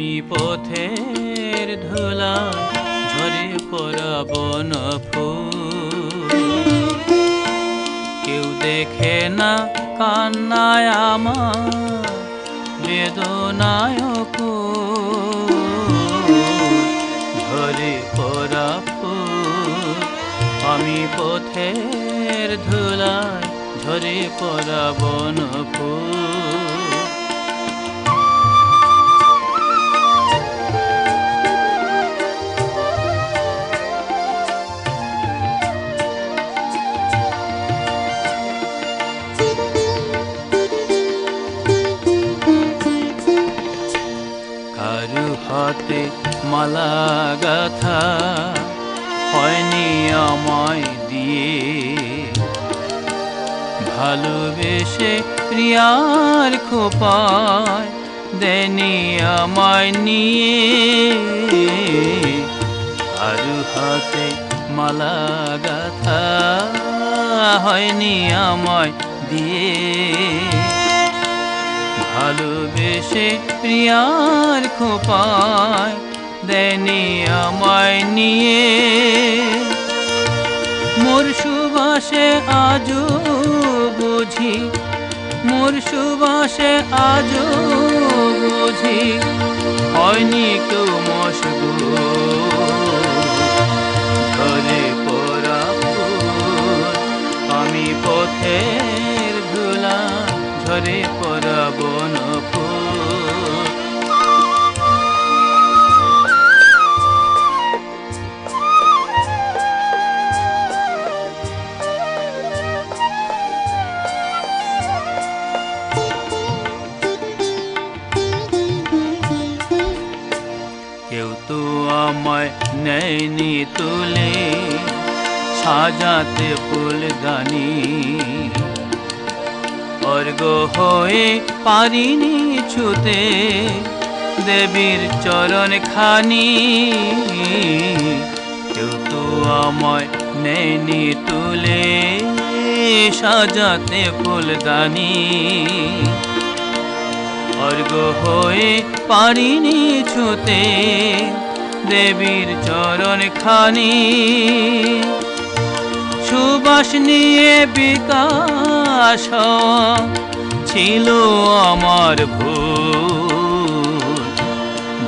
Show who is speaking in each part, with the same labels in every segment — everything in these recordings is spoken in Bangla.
Speaker 1: আমি পথের ধুলা ঝরে পড়া বন ফুল কেউ দেখে না কান্নায় আমার বেদনায় ঝরে পড়া আমি পথের ধুলায় ঝরে পড়া বন ফুল কারু হাতে মালা গাথা হয়নি আমায় দিয়ে। ভালোবেসে প্রিয়ার খোপায় দেনি আমায় নিয়ে। কারু হাতে মালা গাথা হয়নি আমায় দিয়ে। ভালোবেসে প্রিয়ার খোপায় দেনি আমায় নিয়ে। মোর সুবাসে আজও বুঝি, মোর সুবাসে আজও বুঝি হয়নি কেউ মশগু ধরে পড়া ফুল, আমি পথের ধুলা, ঝরে পড়া বন ফুল। আমায় নেয়নি তুলে, সাজাতে ফুলদানি। অর্ঘ হয়ে পারিনি ছুতে দেবীর চরণ খানি। কেউ তো আমায় নেয়নি তুলে, সাজাতে ফুলদানি। অর্ঘ হয়ে পারিনি ছুতে দেবীর চরণ খানি। সুবাস নিয়ে বিকাশ ছিল আমার ভুল।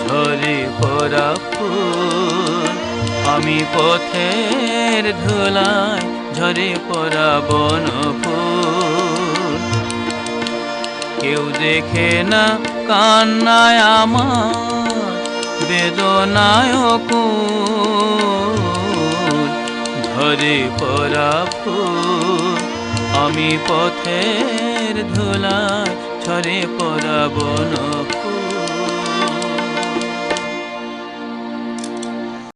Speaker 1: ঝরে পড়া ফুল, আমি পথের ধুলায় ঝরে পড়া বন ফুল। কেউ দেখে না কান্নায় আমার বেদনায় ধরে পরাপ আমি পথের ধুলা ঝরে পরাবনা